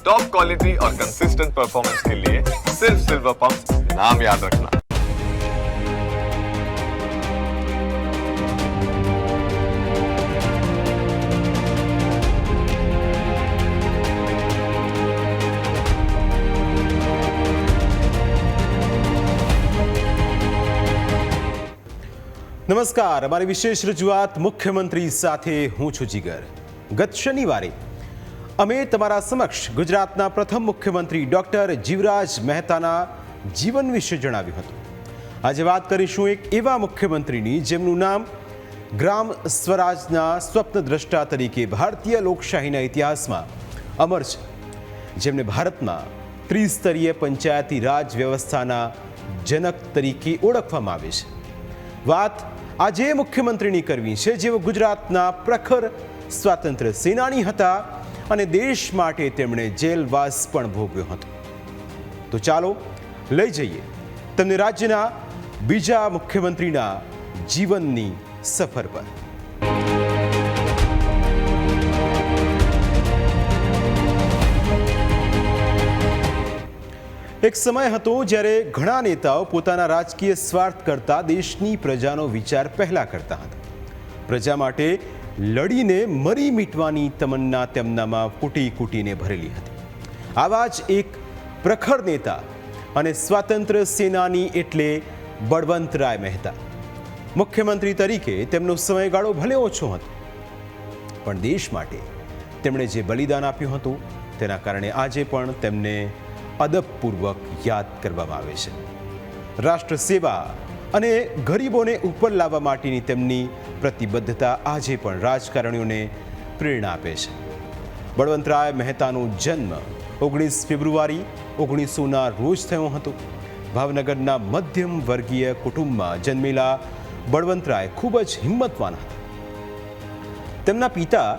Top quality और consistent performance के लिए सिर्फ सिल्वर पंप नाम याद रखना નમસ્કાર અમારી વિશેષ રજૂઆત મુખ્યમંત્રી સાથે હું છું જીગર ગત શનિવારે અમે તમારા સમક્ષ ગુજરાતના પ્રથમ મુખ્યમંત્રી ડોક્ટર જીવરાજ મહેતાના જીવન વિશે જણાવ્યું હતું. આજે વાત કરીશું એક એવા મુખ્યમંત્રીની જેમનું નામ ગ્રામ સ્વરાજના સ્વપ્નદ્રષ્ટા તરીકે ભારતીય લોકશાહીના ઇતિહાસમાં અમર છે. જેમને ભારતમાં ત્રિસ્તરીય પંચાયતી રાજ વ્યવસ્થાના જનક તરીકે ઓળખવામાં આવે છે. વાત આજે મુખ્યમંત્રીની કરવી છે, જેઓ ગુજરાતના પ્રખર સ્વાતંત્ર્ય સેનાની હતા અને દેશ માટે તેમણે જેલવાસ પણ ભોગવ્યો હતો. તો ચાલો લઈ જઈએ તમને રાજ્યના બીજા મુખ્યમંત્રીના જીવનની સફર પર. એક સમય હતો જ્યારે ઘણા નેતાઓ પોતાના રાજકીય સ્વાર્થ કરતા દેશની પ્રજાનો વિચાર પહેલા કરતા હતા. પ્રજા માટે લડીને મરી મીટવાની તમન્ના તેમનામાં કૂટી કૂટીને ભરેલી હતી. આવા જ એક પ્રખર નેતા અને સ્વાતંત્ર્ય સેનાની એટલે બળવંતરાય મહેતા. મુખ્યમંત્રી તરીકે તેમનો સમયગાળો ભલે ઓછો હતો, પણ દેશ માટે તેમણે જે બલિદાન આપ્યું હતું, તેના કારણે આજે પણ તેમને અદબપૂર્વક યાદ કરવામાં આવે છે. રાષ્ટ્ર સેવા અને ગરીબોને ઉપર લાવવા માટેની તેમની પ્રતિબદ્ધતા આજે પણ રાજકારણીઓને પ્રેરણા આપે છે. બળવંતરાય મહેતાનો જન્મ ઓગણીસ ફેબ્રુઆરી ઓગણીસોના રોજ થયો હતો. ભાવનગરના મધ્યમ વર્ગીય કુટુંબમાં જન્મેલા બળવંતરાય ખૂબ જ હિંમતવાન હતા. તેમના પિતા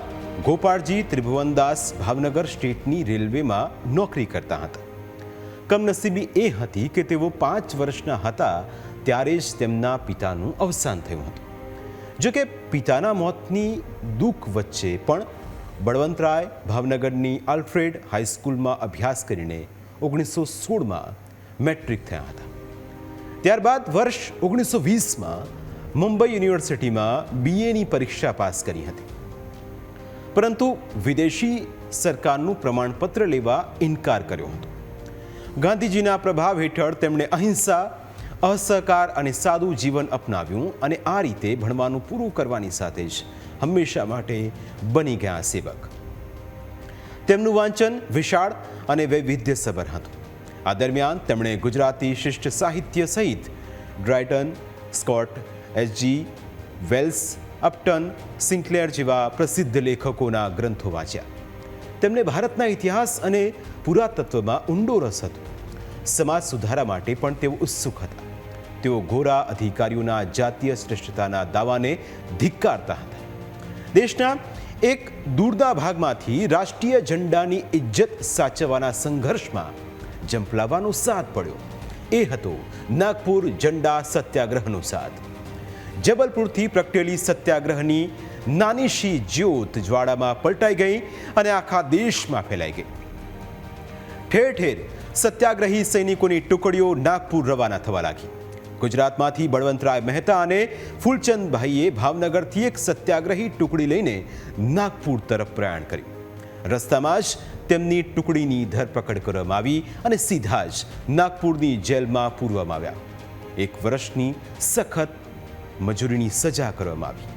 ગોપાળજી ત્રિભુવનદાસ ભાવનગર સ્ટેટની રેલવેમાં નોકરી કરતા હતા. કમનસીબી એ હતી કે તેઓ પાંચ વર્ષના હતા ત્યારે જ તેમના પિતાનું અવસાન થયું હતું. જો કે પિતાના મોતની દુઃખ વચ્ચે પણ બળવંતરાય ભાવનગરની આલ્ફ્રેડ હાઈસ્કૂલમાં અભ્યાસ કરીને ઓગણીસો સોળમાં મેટ્રિક થયા હતા. ત્યારબાદ વર્ષ ઓગણીસો વીસમાં મુંબઈ યુનિવર્સિટીમાં બીએની પરીક્ષા પાસ કરી હતી. પરંતુ વિદેશી સરકારનું પ્રમાણપત્ર લેવા ઇનકાર કર્યો હતો. ગાંધીજીના પ્રભાવ હેઠળ તેમણે અહિંસા અસહકાર અને સાદું જીવન અપનાવ્યું અને આ રીતે ભણવાનું પૂરું કરવાની સાથે જ હંમેશા માટે બની ગયા સેવક. તેમનું વાંચન વિશાળ અને વૈવિધ્યસભર હતું. આ દરમિયાન તેમણે ગુજરાતી શિષ્ટ સાહિત્ય સહિત Dryden, Scott, S G, Wells, Upton, Sinclair જેવા પ્રસિદ્ધ લેખકોના ગ્રંથો વાંચ્યા. તેમને ભારતના ઇતિહાસ અને પુરાતત્વમાં ઊંડો રસ હતો. સમાજ સુધારા માટે પણ તેઓ ઉત્સુક હતા. તેઓ ગોરા અધિકારીઓના જાતીય શ્રેષ્ઠતાના દાવાને ધિક્કારતા હતા. દેશના એક દૂરના ભાગમાંથી રાષ્ટ્રીય ઝંડાની ઇજ્જત સાચવવાના સંઘર્ષમાં જંપલાવાનો સાથ પડ્યો. એ હતો નાગપુર ઝંડા સત્યાગ્રહનો સાથ. જબલપુરથી પ્રગટેલી સત્યાગ્રહની નાનીશી જ્યોત જ્વાળામાં પલટાઈ ગઈ અને આખા દેશમાં ફેલાઈ ગઈ. ઠેર ઠેર સત્યાગ્રહી સૈનિકોની ટુકડીઓ નાગપુર રવાના થવા લાગી. ગુજરાતમાંથી બળવંતરાય મહેતા અને ફૂલચંદભાઈએ ભાવનગરથી એક સત્યાગ્રહી ટુકડી લઈને નાગપુર તરફ પ્રયાણ કર્યું. રસ્તામાં જ તેમની ટુકડીની ધરપકડ કરવામાં આવી અને સીધા જ નાગપુરની જેલમાં પૂરવામાં આવ્યા. એક વર્ષની સખત મજૂરીની સજા કરવામાં આવી.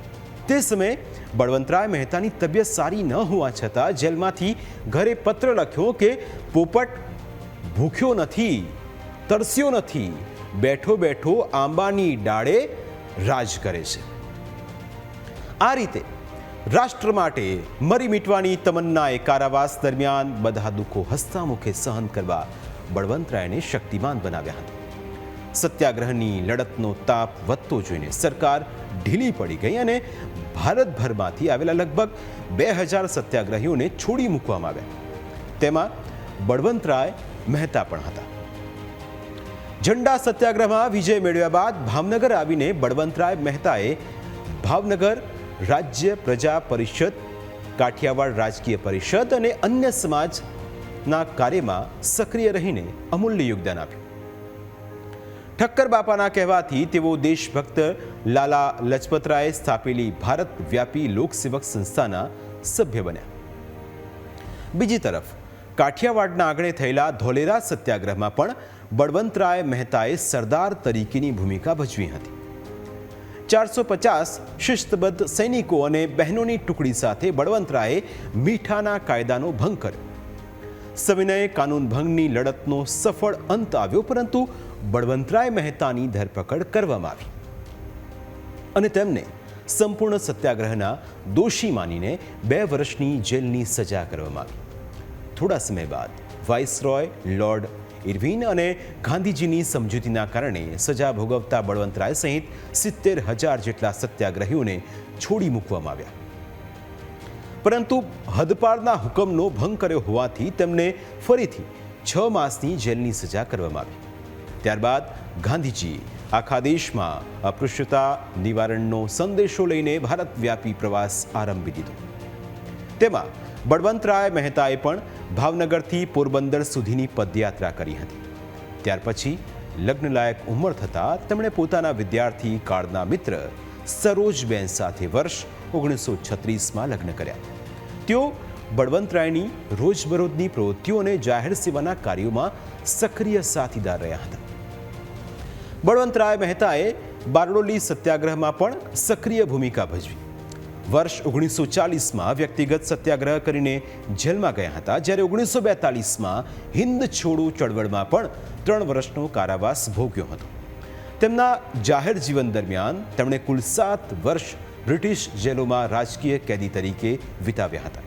તે સમયે બળવંતરાય મહેતાની તબિયત સારી ન હોવા છતાં જેલમાંથી ઘરે પત્ર લખ્યો કે, પોપટ ભૂખ્યો નથી, તરસ્યો નથી. બેઠો બેઠો આંબાની ડાળે રાજ કરે છે. આ રીતે રાષ્ટ્ર માટે મરી મીટવાની તમન્નાએ કારાવાસ દરમિયાન બધા દુઃખો હસતા મુખે સહન કરવા બળવંતરાયને શક્તિમાન બનાવ્યા હતા. સત્યાગ્રહની લડતનો તાપ વધતો જોઈને સરકાર ઢીલી પડી ગઈ અને ભારતભરમાંથી આવેલા લગભગ બે હજાર સત્યાગ્રહીઓને છોડી મૂકવામાં આવ્યા. તેમાં બળવંતરાય મહેતા પણ હતા. ઝંડા સત્યાગ્રહમાં વિજય મેળવ્યા બાદ ભાવનગર આવીને બળવંતરાય મહેતાએ ભાવનગર રાજ્ય પ્રજા પરિષદ, કાઠિયાવાડ રાજકીય પરિષદ અને અન્ય સમાજના કાર્યમાં સક્રિય રહીને અમૂલ્ય યોગદાન આપ્યું. ઠક્કર બાપાના કહેવાથી તેઓ દેશભક્ત લાલા લજપતરાયે સ્થાપેલી ભારત વ્યાપી લોકસેવક સંસ્થાના સભ્ય બન્યા. બીજી તરફ, કાઠિયાવાડના આંગણે થયેલા ધોલેરા સત્યાગ્રહમાં પણ બળવંતરાય મહેતાએ સરદાર તરીકેની ભૂમિકા ભજવી હતી. ચારસો પચાસ શિસ્તબદ્ધ સૈનિકો અને બહેનોની ટુકડી સાથે બળવંતરાયે મીઠાના કાયદાનો ભંગ કર્યો. સવિનય કાનૂન ભંગની લડતનો સફળ અંત આવ્યો, પરંતુ બળવંતરાય મહેતાની ધરપકડ કરવામાં આવી. અને તેમને સંપૂર્ણ સત્યાગ્રહના દોષી માનીને બે વર્ષની જેલની સજા કરવામાં આવી. થોડા સમય બાદ વાઇસરોય લોર્ડ ઇરવિન અને ગાંધીજીની સમજૂતીના કારણે સજા ભોગવતા બળવંતરાય સહિત સિત્તેર હજાર જેટલા સત્યાગ્રહીઓને છોડી મૂકવામાં આવ્યા. પરંતુ હદપારના હુકમનો ભંગ કર્યો હોવાથી તેમને ફરીથી છ માસની જેલની સજા કરવામાં આવી. ત્યારબાદ ગાંધીજી આખા દેશમાં અપૃશ્યતા નિવારણનો સંદેશો લઈને ભારતવ્યાપી પ્રવાસ આરંભી દીધો. તેમાં બળવંતરાય મહેતાએ પણ ભાવનગરથી પોરબંદર સુધીની પદયાત્રા કરી હતી. ત્યાર પછી લગ્નલાયક ઉંમર થતાં તેમણે પોતાના વિદ્યાર્થી કાળના મિત્ર સરોજબેન સાથે વર્ષ ઓગણીસો છત્રીસમાં લગ્ન કર્યા. તેઓ બળવંતરાયની રોજબરોજની પ્રવૃત્તિઓ અને જાહેર સેવાના કાર્યોમાં સક્રિય સાથીદાર રહ્યા હતા. બળવંતરાય મહેતાએ બારડોલી સત્યાગ્રહમાં પણ સક્રિય ભૂમિકા ભજવી. વર્ષ ઓગણીસો ચાલીસમાં વ્યક્તિગત સત્યાગ્રહ કરીને જેલમાં ગયા હતા, જ્યારે ઓગણીસો બેતાલીસમાં હિન્દ છોડો ચળવળમાં પણ ત્રણ વર્ષનો કારાવાસ ભોગ્યો હતો. તેમના જાહેર જીવન દરમિયાન તેમણે કુલ સાત વર્ષ બ્રિટિશ જેલોમાં રાજકીય કેદી તરીકે વિતાવ્યા હતા.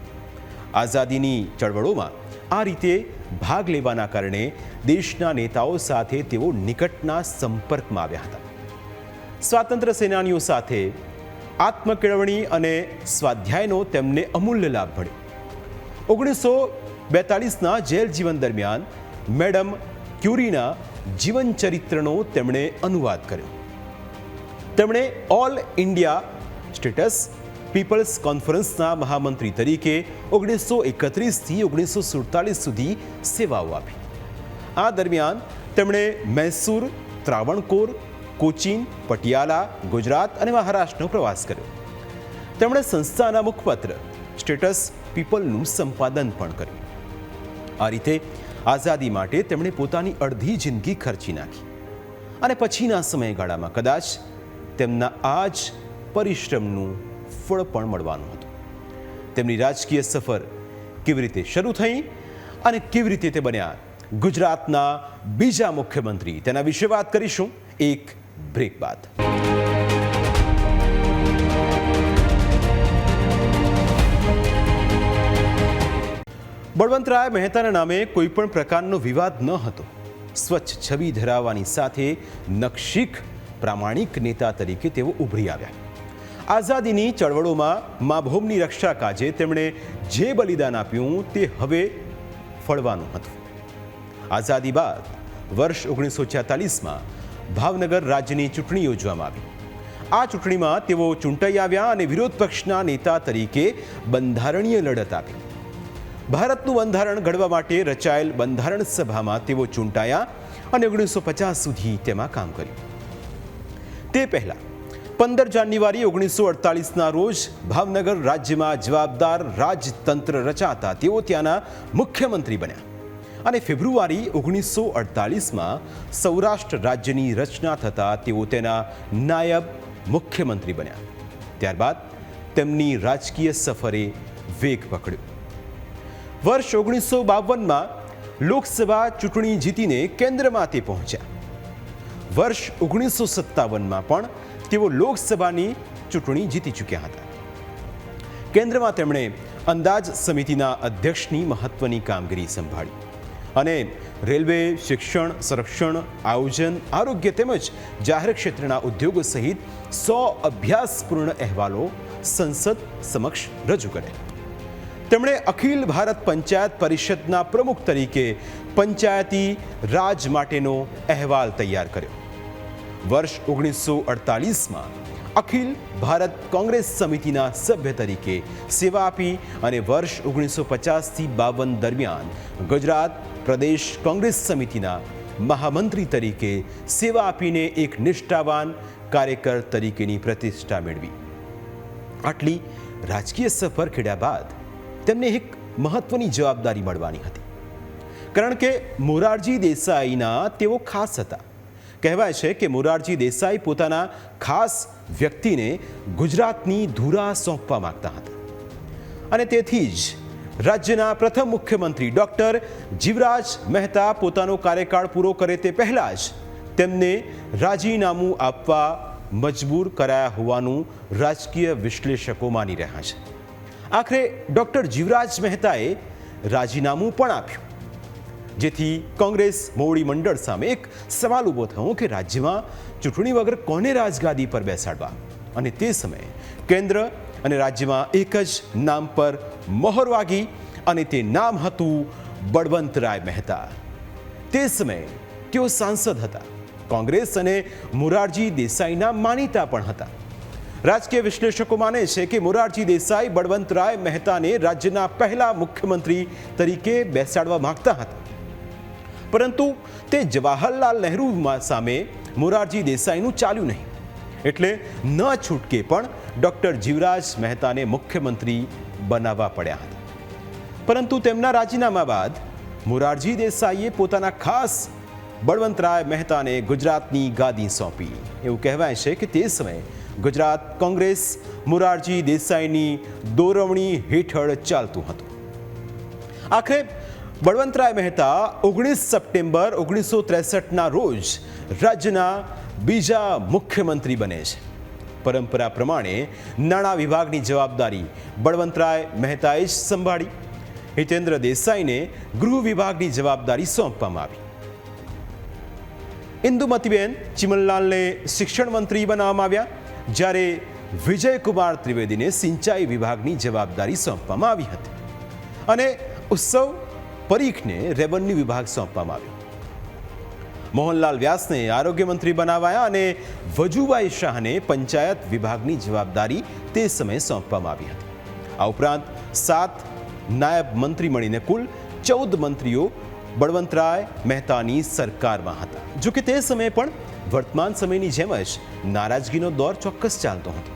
આઝાદીની ચળવળોમાં આ રીતે ભાગ લેવાના કારણે દેશના નેતાઓ સાથે તેઓ નિકટના સંપર્કમાં આવ્યા હતા. સ્વાતંત્ર્ય સેનાનીઓ સાથે આત્મકેળવણી અને સ્વાધ્યાયનો તેમને અમૂલ્ય લાભ મળ્યો. ઓગણીસો બેતાળીસના જેલ જીવન દરમિયાન મેડમ ક્યુરીના જીવન ચરિત્રનો તેમણે અનુવાદ કર્યો. તેમણે ઓલ ઇન્ડિયા સ્ટેટસ પીપલ્સ કોન્ફરન્સના મહામંત્રી તરીકે ઓગણીસો એકત્રીસથી ઓગણીસો સુડતાલીસ સુધી સેવાઓ આપી. આ દરમિયાન તેમણે મૈસૂર, ત્રાવણકોર કોચીન, પટિયાલા, ગુજરાત અને મહારાષ્ટ્રનો પ્રવાસ કર્યો. તેમણે સંસ્થાના મુખપત્ર, સ્ટેટસ, પીપલનું સંપાદન પણ કર્યું. આ રીતે આઝાદી માટે તેમણે પોતાની અડધી જિંદગી ખર્ચી નાખી. અને પછીના સમયગાળામાં કદાચ તેમના આ જ પરિશ્રમનું ફળ પણ મળવાનું હતું. તેમની રાજકીય સફર કેવી રીતે શરૂ થઈ અને કેવી રીતે તે બન્યા? ગુજરાતના બીજા મુખ્યમંત્રી, તેના વિશે વાત કરીશું. એક બ્રેક બાદ. બળવંતરાય મહેતાના નામે કોઈ પણ પ્રકારનો વિવાદ ન હતો. સ્વચ્છ છબી ધરાવવાની સાથે નક્ષિક પ્રામાણિક નેતા તરીકે તેઓ ઉભરી આવ્યા. આઝાદીની ચળવળોમાં મા ભૌમની રક્ષા કાજે તેમણે જે બલિદાન આપ્યું તે હવે ફળવાનું હતું. આઝાદી બાદ વર્ષ ઓગણીસો છેતાલીસમાં ભાવનગર રાજ્યની ચૂંટણી યોજવામાં આવી. આ ચૂંટણીમાં તેઓ ચૂંટાઈ આવ્યા અને વિરોધ પક્ષના નેતા તરીકે બંધારણીય લડત આપી. ભારતનું બંધારણ ઘડવા માટે રચાયેલ બંધારણ સભામાં તેઓ ચૂંટાયા અને ઓગણીસો પચાસ સુધી તેમાં કામ કર્યું. તે પહેલા, પંદર જાન્યુઆરી ઓગણીસો અડતાલીસના રોજ ભાવનગર રાજ્યમાં જવાબદાર રાજતંત્ર રચાતા તેઓ ત્યાંના મુખ્યમંત્રી બન્યા. અને ફેબ્રુઆરી ઓગણીસો અડતાલીસમાં સૌરાષ્ટ્ર રાજ્યની રચના થતાં તેઓ તેના નાયબ મુખ્યમંત્રી બન્યા. ત્યારબાદ તેમની રાજકીય સફરે વેગ પકડ્યો. વર્ષ ઓગણીસો બાવનમાં લોકસભા ચૂંટણી જીતીને કેન્દ્રમાં તે પહોંચ્યા. વર્ષ ઓગણીસો સત્તાવનમાં પણ તેઓ લોકસભાની ચૂંટણી જીતી ચૂક્યા હતા. કેન્દ્રમાં તેમણે અંદાજ સમિતિના અધ્યક્ષની મહત્વની કામગીરી સંભાળી. અને રેલવે શિક્ષણ, સંરક્ષણ, આયોજન, આરોગ્ય તેમજ જાહેર ક્ષેત્રના ઉદ્યોગો સહિત સો અભ્યાસપૂર્ણ અહેવાલો સંસદ સમક્ષ રજૂ કર્યા. તેમણે અખિલ ભારત પંચાયત પરિષદના પ્રમુખ તરીકે પંચાયતી રાજ માટેનો અહેવાલ તૈયાર કર્યો. વર્ષ ઓગણીસો અડતાલીસમાં અખિલ ભારત કોંગ્રેસ સમિતિના સભ્ય તરીકે સેવા આપી અને વર્ષ ઓગણીસો પચાસથી બાવન દરમિયાન ગુજરાત પ્રદેશ કોંગ્રેસ સમિતિના મહામંત્રી તરીકે સેવા આપીને એક નિષ્ઠાવાન કાર્યકર તરીકેની પ્રતિષ્ઠા મેળવી. આટલી રાજકીય સફર ખેડ્યા બાદ તેમને એક મહત્વની જવાબદારી મળવાની હતી. કારણ કે મોરારજી દેસાઈના તેઓ ખાસ હતા. કહેવાય છે કે મોરારજી દેસાઈ પોતાના ખાસ વ્યક્તિને ગુજરાતની ધુરા સોંપવા માગતા હતા. અને તેથી જ રાજ્યના પ્રથમ મુખ્યમંત્રી ડોક્ટર જીવરાજ મહેતા પોતાનો કાર્યકાળ પૂરો કરે તે પહેલાં જ તેમને રાજીનામું આપવા મજબૂર કરાયા હોવાનું રાજકીય વિશ્લેષકો માની રહ્યા છે. આખરે ડોક્ટર જીવરાજ મહેતાએ રાજીનામું પણ આપ્યું. જેથી કોંગ્રેસ મોવડી મંડળ સામે એક સવાલ ઊભો થયો કે રાજ્યમાં ચૂંટણી વગર કોને રાજગાદી પર બેસાડવા? અને તે સમયે કેન્દ્ર અને રાજ્યમાં એક જ નામ પર મોહર વાગી અને તે નામ હતું બળવંતરાય મહેતા. તે સમયે તેઓ સાંસદ હતા. કોંગ્રેસ અને મોરારજી દેસાઈના માનીતા પણ હતા. રાજકીય વિશ્લેષકો માને છે કે મોરારજી દેસાઈ બળવંતરાય મહેતાને રાજ્યના પહેલા મુખ્યમંત્રી તરીકે બેસાડવા માંગતા હતા. પરંતુ તે જવાહરલાલ નહેરુ સામે મોરારજી દેસાઈનું ચાલ્યું નહીં. એટલે ન છૂટકે પણ ડોક્ટર જીવરાજ મહેતાને મુખ્યમંત્રી બનાવવા પડ્યા હતા. પરંતુ તેમના રાજીનામા બાદ મોરારજી દેસાઈએ પોતાના ખાસ બળવંતરાય મહેતાને ગુજરાતની ગાદી સોંપી. એવું કહેવાય છે કે તે સમયે ગુજરાત કોંગ્રેસ મોરારજી દેસાઈની દોરવણી હેઠળ ચાલતું હતું. આખરે બળવંતરાય મહેતા ઓગણીસ સપ્ટેમ્બર ઓગણીસો ત્રેસઠના રોજ રાજ્યના બીજા મુખ્યમંત્રી બને છે. પરંપરા પ્રમાણે નાણાં વિભાગની જવાબદારી બળવંતરાય મહેતાએ જ સંભાળી. હિતેન્દ્ર દેસાઈને ગૃહ વિભાગની જવાબદારી સોંપવામાં આવી. ઇન્દુમતીબેન ચિમનલાલને શિક્ષણ મંત્રી બનાવવામાં આવ્યા. જ્યારે વિજયકુમાર ત્રિવેદીને સિંચાઈ વિભાગની જવાબદારી સોંપવામાં આવી હતી. અને ઉત્સવ પરીખને રેવન્યુ વિભાગ સોંપવામાં આવ્યો. મોહનલાલ વ્યાસને આરોગ્ય મંત્રી બનાવાયા અને વજુભાઈ શાહને પંચાયત વિભાગની જવાબદારી તે સમયે સોંપવામાં આવી હતી. આ ઉપરાંત સાત નાયબ મંત્રી મળીને કુલ ચૌદ મંત્રીઓ બળવંતરાય મહેતાની સરકારમાં હતા. જોકે તે સમયે પણ વર્તમાન સમયની જેમ જ નારાજગીનો દોર ચોક્કસ ચાલતો હતો.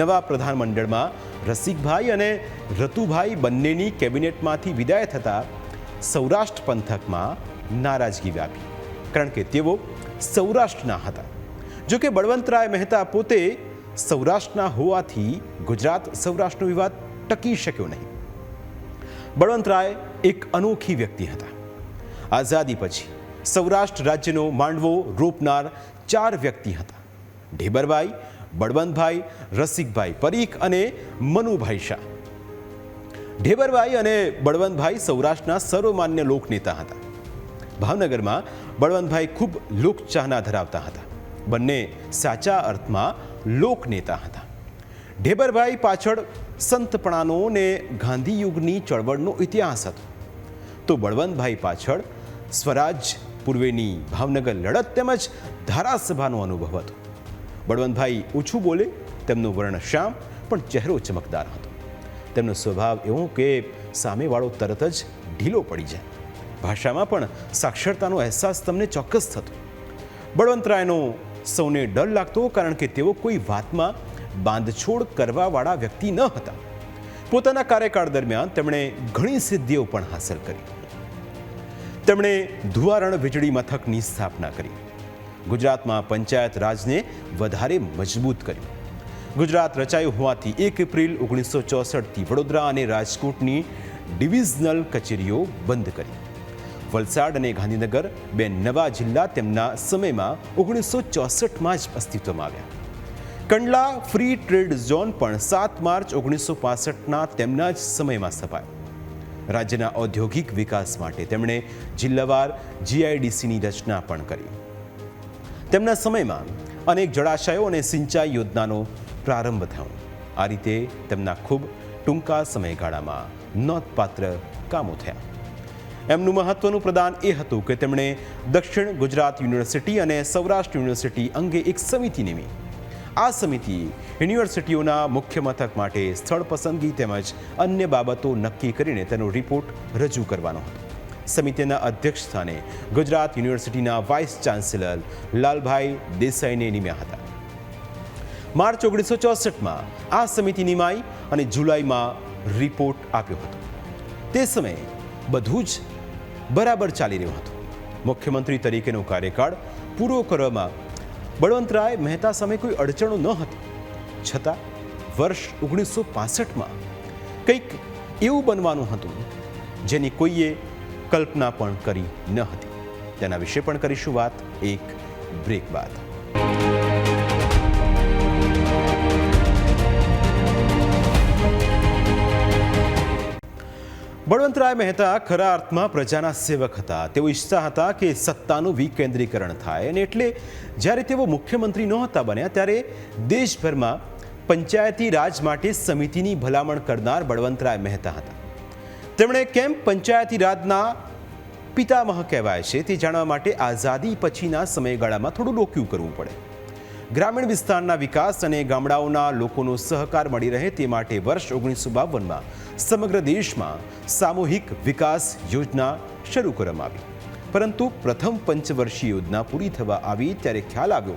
નવા પ્રધાનમંડળમાં રસિકભાઈ અને રતુભાઈ બંનેની કેબિનેટમાંથી વિદાય થતા સૌરાષ્ટ્ર પંથકમાં નારાજગી વ્યાપી. કારણ કે તેઓ સૌરાષ્ટ્રના હતા. જો કે બળવંતરાય મહેતા પોતે સૌરાષ્ટ્રના હોવાથી ગુજરાત સૌરાષ્ટ્રનો વિવાદ ટકી શક્યો નહીં. બળવંતરાય એક અનોખી વ્યક્તિ હતા. આઝાદી પછી સૌરાષ્ટ્ર રાજ્યનો માંડવો રોપનાર ચાર વ્યક્તિ હતા. ઢેબરભાઈ, બળવંતભાઈ, રસિકભાઈ પરીખ અને મનુભાઈ શાહ. ઢેબરભાઈ અને બળવંતભાઈ સૌરાષ્ટ્રના સર્વમાન્ય લોકનેતા હતા. ભાવનગરમાં બળવંતભાઈ ખૂબ લોકચાહના ધરાવતા હતા. બંને સાચા અર્થમાં લોકનેતા હતા. ઢેબરભાઈ પાછળ સંતપણાનો ને ગાંધીયુગની ચળવળનો ઇતિહાસ હતો. તો બળવંતભાઈ પાછળ સ્વરાજ પૂર્વેની ભાવનગર લડત તેમજ ધારાસભાનો અનુભવ હતો. બળવંતભાઈ ઓછું બોલે, તેમનું વર્ણ શ્યામ પણ ચહેરો ચમકદાર હતો. તેમનો સ્વભાવ એવો કે સામેવાળો તરત જ ઢીલો પડી જાય. ભાષામાં પણ સાક્ષરતાનો અહેસાસ તમને ચોક્કસ થતો. બળવંતરાયનો સૌને ડર લાગતો કારણ કે તેઓ કોઈ વાતમાં બાંધછોડ કરવાવાળા વ્યક્તિ ન હતા. પોતાના કાર્યકાળ દરમિયાન તેમણે ઘણી સિદ્ધિઓ પણ હાંસલ કરી. તેમણે ધુવારણ વીજળી મથકની સ્થાપના કરી. ગુજરાતમાં પંચાયત રાજને વધારે મજબૂત કર્યું. ગુજરાત રચાયું હોવાથી એક એપ્રિલ ઓગણીસો ચોસઠથી વડોદરા અને રાજકોટની ડિવિઝનલ કચેરીઓ બંધ કરી. વલસાડ અને ગાંધીનગર બે નવા જિલ્લા તેમના સમયમાં ઓગણીસો ચોસઠમાં જ અસ્તિત્વમાં આવ્યા. કંડલા ફ્રી ટ્રેડ ઝોન પણ સાત માર્ચ ઓગણીસો પાસઠના તેમના જ સમયમાં સ્થપાયો. રાજ્યના ઔદ્યોગિક વિકાસ માટે તેમણે જિલ્લાવાર જીઆઈડીસીની રચના પણ કરી. તેમના સમયમાં અનેક જળાશયો અને સિંચાઈ યોજનાનો પ્રારંભ થયો. આ રીતે તેમના ખૂબ ટૂંકા સમયગાળામાં નોંધપાત્ર કામો થયા. એમનું મહત્વનું પ્રદાન એ હતું કે તેમણે દક્ષિણ ગુજરાત યુનિવર્સિટી અને સૌરાષ્ટ્ર યુનિવર્સિટી અંગે એક સમિતિ નિમી. આ સમિતિ યુનિવર્સિટીઓના મુખ્ય મથક માટે સ્થળ પસંદગી તેમજ અન્ય બાબતો નક્કી કરીને તેનો રિપોર્ટ રજૂ કરવાનો હતો. સમિતિના અધ્યક્ષ સ્થાને ગુજરાત યુનિવર્સિટીના વાઇસ ચાન્સેલર લાલભાઈ દેસાઈને નિમ્યા હતા. માર્ચ ઓગણીસો ચોસઠમાં આ સમિતિ નિમાઈ અને જુલાઈમાં રિપોર્ટ આપ્યો હતો. તે સમયે બધું જ બરાબર ચાલી રહ્યું હતું. મુખ્યમંત્રી તરીકેનો કાર્યકાળ પૂરો કરવામાં બળવંતરાય મહેતા સામે કોઈ અડચણો ન હતી. છતાં વર્ષ ઓગણીસો પાસઠમાં કંઈક એવું બનવાનું હતું જેની કોઈએ કલ્પના પણ કરી ન હતી. તેના વિશે પણ કરીશું વાત એક બ્રેક બાદ. બળવંતરાય મહેતા ખરા અર્થમાં પ્રજાના સેવક હતા. તેઓ ઈચ્છતા હતા કે સત્તાનું વિકેન્દ્રીકરણ થાય અને એટલે જ્યારે તેઓ મુખ્યમંત્રી નહોતા બન્યા ત્યારે દેશભરમાં પંચાયતી રાજ માટે સમિતિની ભલામણ કરનાર બળવંતરાય મહેતા હતા. તેમણે કેમ પંચાયતી રાજના પિતામહ કહેવાય છે તે જાણવા માટે આઝાદી પછીના સમયગાળામાં થોડું ડોક્યું કરવું પડે. ગ્રામીણ વિસ્તારના વિકાસ અને ગામડાઓના લોકોનો સહકાર મળી રહે તે માટે વર્ષ ઓગણીસો બાવનમાં સમગ્ર દેશમાં સામૂહિક વિકાસ યોજના શરૂ કરવામાં આવી. પરંતુ પ્રથમ પંચવર્ષીય યોજના પૂરી થવા આવી ત્યારે ખ્યાલ આવ્યો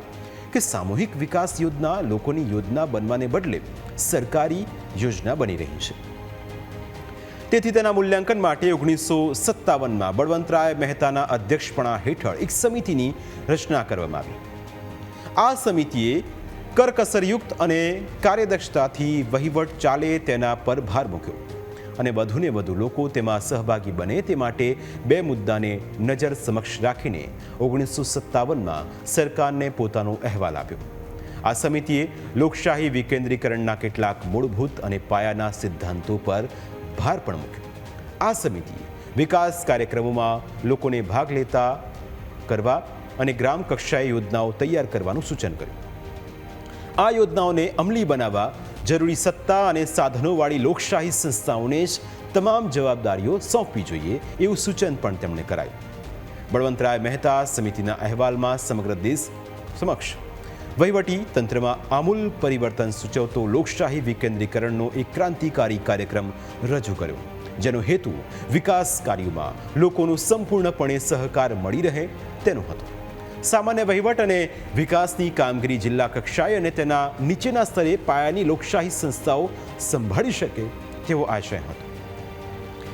કે સામૂહિક વિકાસ યોજના લોકોની યોજના બનવાને બદલે સરકારી યોજના બની રહી છે. તેથી તેના મૂલ્યાંકન માટે ઓગણીસો સત્તાવનમાં બળવંતરાય મહેતાના અધ્યક્ષપણા હેઠળ એક સમિતિની રચના કરવામાં આવી. આ સમિતિએ કરકસરયુક્ત અને કાર્યદક્ષતાથી વહીવટ ચાલે તેના પર ભાર મૂક્યો. અને વધુને વધુ લોકો તેમાં સહભાગી બને તે માટે બે મુદ્દાને નજર સમક્ષ રાખીને ઓગણીસો સત્તાવનમાં સરકારને પોતાનો અહેવાલ આપ્યો. આ સમિતિએ લોકશાહી વિકેન્દ્રીકરણના કેટલાક મૂળભૂત અને પાયાના સિદ્ધાંતો પર ભાર પણ મૂક્યો. આ સમિતિએ વિકાસ કાર્યક્રમોમાં લોકોને ભાગ લેતા કરવા અને ગ્રામ કક્ષાએ યોજનાઓ તૈયાર કરવાનું સૂચન કર્યું. આ યોજનાઓને અમલી બનાવવા જરૂરી સત્તા અને સાધનોવાળી લોકશાહી સંસ્થાઓને જ તમામ જવાબદારીઓ સોંપવી જોઈએ એવું સૂચન પણ તેમણે કરાયું. બળવંતરાય મહેતા સમિતિના અહેવાલમાં સમગ્ર દેશ સમક્ષ વહીવટી તંત્રમાં આમૂલ પરિવર્તન સૂચવતો લોકશાહી વિકેન્દ્રીકરણનો એક ક્રાંતિકારી કાર્યક્રમ રજૂ કર્યો, જેનો હેતુ વિકાસ કાર્યોમાં લોકોનો સંપૂર્ણપણે સહકાર મળી રહે તેનો હતો. સામાન્ય વહીવટ અને વિકાસની કામગીરી જિલ્લા કક્ષાએ અને તેના નીચેના સ્તરે પાયાની લોકશાહી સંસ્થાઓ સંભાળી શકે તેવો આશય હતો.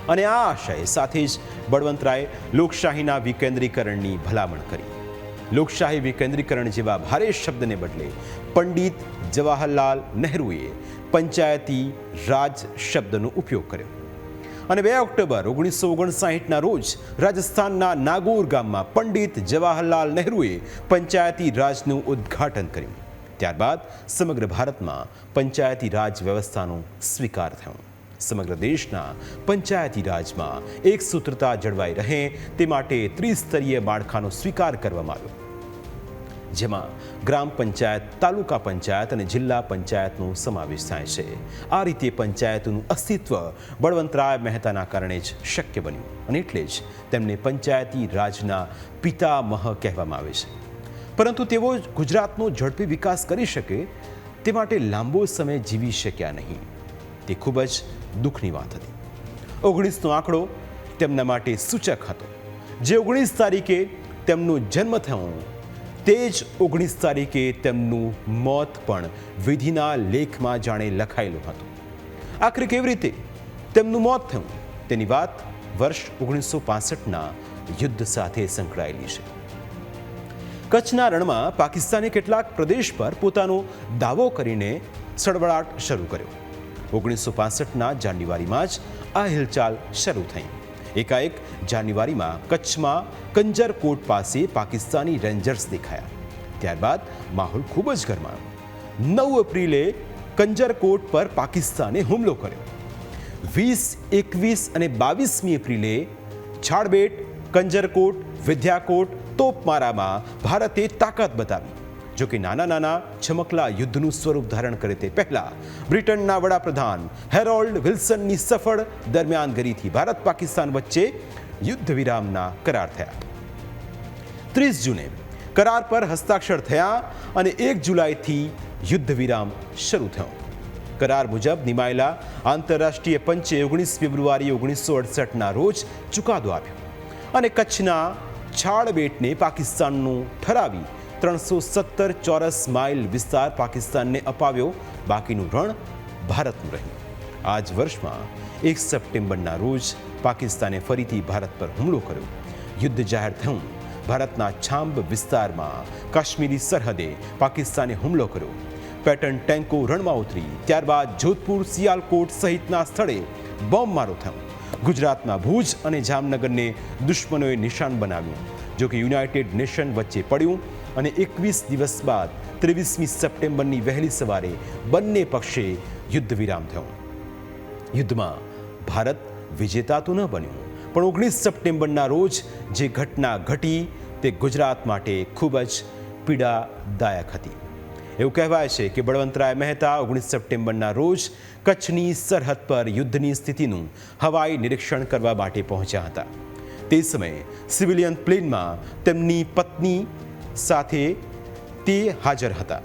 અને આ આશય સાથે જ બળવંતરાય લોકશાહીના વિકેન્દ્રીકરણની ભલામણ કરી. લોકશાહી વિકેન્દ્રીકરણ જેવા ભારે શબ્દને બદલે પંડિત જવાહરલાલ નહેરુએ પંચાયતી રાજ શબ્દનો ઉપયોગ કર્યો. અને બે ઓક્ટોબર ઓગણીસો ઓગણસાઠના રોજ રાજસ્થાનના નાગોર ગામમાં પંડિત જવાહરલાલ નહેરુએ પંચાયતી રાજનું ઉદ્ઘાટન કર્યું. ત્યારબાદ સમગ્ર ભારતમાં પંચાયતી રાજ વ્યવસ્થાનો સ્વીકાર થયો. સમગ્ર દેશના પંચાયતી રાજમાં એક સૂત્રતા જળવાઈ રહે તે માટે ત્રિસ્તરીય માળખાનો સ્વીકાર કરવામાં આવ્યો. જેમાં ગ્રામ પંચાયત, તાલુકા પંચાયત અને જિલ્લા પંચાયતનો સમાવેશ થાય છે. આ રીતે પંચાયતનું અસ્તિત્વ બળવંતરાય મહેતાના કારણે જ શક્ય બન્યું અને એટલે જ તેમને પંચાયતી રાજના પિતામહ કહેવામાં આવે છે. પરંતુ તેઓ ગુજરાતનો ઝડપી વિકાસ કરી શકે તે માટે લાંબો સમય જીવી શક્યા નહીં. તે ખૂબ જ દુઃખની વાત હતી. ઓગણીસનો આંકડો તેમના માટે સૂચક હતો. જે ઓગણીસ તારીખે તેમનો જન્મ થયો તે જ ઓગણીસ તારીખે તેમનું મોત પણ વિધિના લેખમાં જાણે લખાયેલું હતું. આખરે કેવી રીતે તેમનું મોત થયું? તેની વાત વર્ષ ઓગણીસો પાસઠના યુદ્ધ સાથે સંકળાયેલી છે. કચ્છના રણમાં પાકિસ્તાને કેટલાક પ્રદેશ પર પોતાનો દાવો કરીને સળવળાટ શરૂ કર્યો. ઓગણીસો પાસઠના જાન્યુઆરીમાં જ આ હિલચાલ શરૂ થઈ. એકાએક જાન્યુઆરીમાં કચ્છમાં કંજરકોટ પાસે પાકિસ્તાની રેન્જર્સ દેખાયા. ત્યારબાદ માહોલ ખૂબ જ ગરમાયો. નવ એપ્રિલે કંજરકોટ પર પાકિસ્તાને હુમલો કર્યો. વીસ, એકવીસ અને બાવીસમી એપ્રિલે છાડબેટ, કંજરકોટ, વિદ્યાકોટ, તોપમારામાં ભારતે તાકાત બતાવી. જો કે નાના નાના છમકલા યુદ્ધનું સ્વરૂપ ધારણ કરે તે પહેલા બ્રિટનના વડાપ્રધાન હેરોલ્ડ વિલ્સનની સફળ દરમિયાનગીરીથી ભારત પાકિસ્તાન વચ્ચે યુદ્ધ વિરામના કરાર થયા. ત્રીસ જૂને કરાર પર હસ્તાક્ષર થયા અને એક જુલાઈથી યુદ્ધ વિરામ શરૂ થયો. કરાર મુજબ નિમાયેલા આંતરરાષ્ટ્રીય પંચે ઓગણીસ ફેબ્રુઆરી ઓગણીસો અડસઠના રોજ ચુકાદો આપ્યો અને કચ્છના છાળબેટને પાકિસ્તાનનું ઠરાવી ત્રણસો સત્તર ચોરસ માઇલ વિસ્તાર પાકિસ્તાનને અપાવ્યો. બાકીનું રણ ભારતનું રહ્યું. આ જ વર્ષમાં એક સપ્ટેમ્બરના રોજ પાકિસ્તાને ફરીથી ભારત પર હુમલો કર્યો. યુદ્ધ જાહેર થયું. ભારતના છાંબ વિસ્તારમાં કાશ્મીરી સરહદે પાકિસ્તાને હુમલો કર્યો. પેટર્ન ટેન્કો રણમાં ઉતરી. ત્યારબાદ જોધપુર, સિયાલકોટ સહિતના સ્થળે બોમ્બમારો થયો. ગુજરાતના ભુજ અને જામનગરને દુશ્મનોએ નિશાન બનાવ્યું જો કે યુનાઇટેડ નેશન વચ્ચે પડ્યું અને એકવીસ દિવસ બાદ ત્રેવીસમી સપ્ટેમ્બરની વહેલી સવારે બંને પક્ષે યુદ્ધ વિરામ થયો. યુદ્ધમાં ભારત વિજેતા તો ન બન્યું, પણ ઓગણીસ સપ્ટેમ્બરના રોજ જે ઘટના ઘટી તે ગુજરાત માટે ખૂબ જ પીડાદાયક હતી. એવું કહેવાય છે કે બળવંતરાય મહેતા ઓગણીસ સપ્ટેમ્બરના રોજ કચ્છની સરહદ પર યુદ્ધની સ્થિતિનું હવાઈ નિરીક્ષણ કરવા માટે પહોંચ્યા હતા. તે સમયે સિવિલિયન પ્લેનમાં તેમની પત્ની સાથે તે હાજર હતા.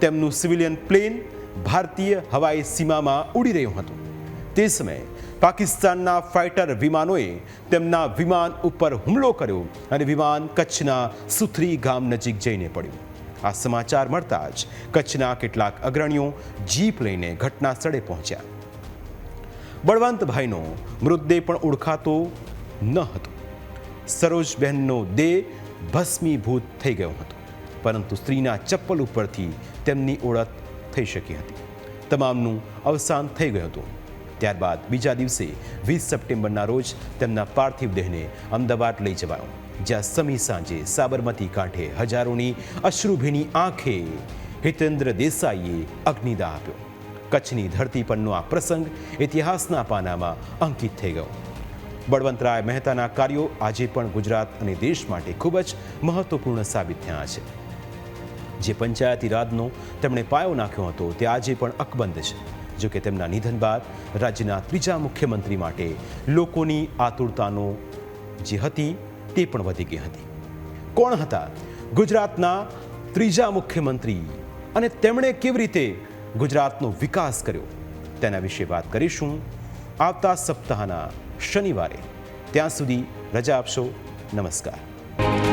તેમનું સિવિલિયન પ્લેન ભારતીય હવાઈ સીમામાં ઉડી રહ્યું હતું. તે સમયે પાકિસ્તાનના ફાઇટર વિમાનોએ તેમના વિમાન ઉપર હુમલો કર્યો અને વિમાન કચ્છના સુથરી ગામ નજીક જઈને પડ્યું. આ સમાચાર મળતા જ કચ્છના કેટલાક અગ્રણીઓ જીપ લઈને ઘટના સ્થળે પહોંચ્યા. બળવંતભાઈનો મૃતદેહ પણ ઓળખાતો ન હતો. સરોજબહેનનો દેહ ભસ્મીભૂત થઈ ગયો હતો. પરંતુ સ્ત્રીના ચપ્પલ ઉપરથી તેમની ઓળખ થઈ શકી હતી. તમામનું અવસાન થઈ ગયું હતું. ત્યારબાદ બીજા દિવસે વીસ સપ્ટેમ્બરના રોજ તેમના પાર્થિવ દેહને અમદાવાદ લઈ જવાયો. જ્યાં સમી સાંજે સાબરમતી કાંઠે હજારોની અશ્રુભીની આંખે હિતેન્દ્ર દેસાઈએ અગ્નિદાહ આપ્યો. કચ્છની ધરતી પરનો આ પ્રસંગ ઇતિહાસના પાનામાં અંકિત થઈ ગયો. બળવંતરાય મહેતાના કાર્યો આજે પણ ગુજરાત અને દેશ માટે ખૂબ જ મહત્વપૂર્ણ સાબિત થયા છે. જે પંચાયતી રાજનો તેમણે પાયો નાખ્યો હતો તે આજે પણ અકબંધ છે. જો કે તેમના નિધન બાદ રાજ્યના ત્રીજા મુખ્યમંત્રી માટે લોકોની આતુરતાનો જે હતી તે પણ વધી ગઈ હતી. કોણ હતા? ગુજરાતના ત્રીજા મુખ્યમંત્રી. અને તેમણે કેવી રીતે ગુજરાતનો વિકાસ કર્યો? તેના વિશે વાત કરીશું આવતા સપ્તાહના શનિવારે. ત્યાં સુધી રજા આપશો. નમસ્કાર.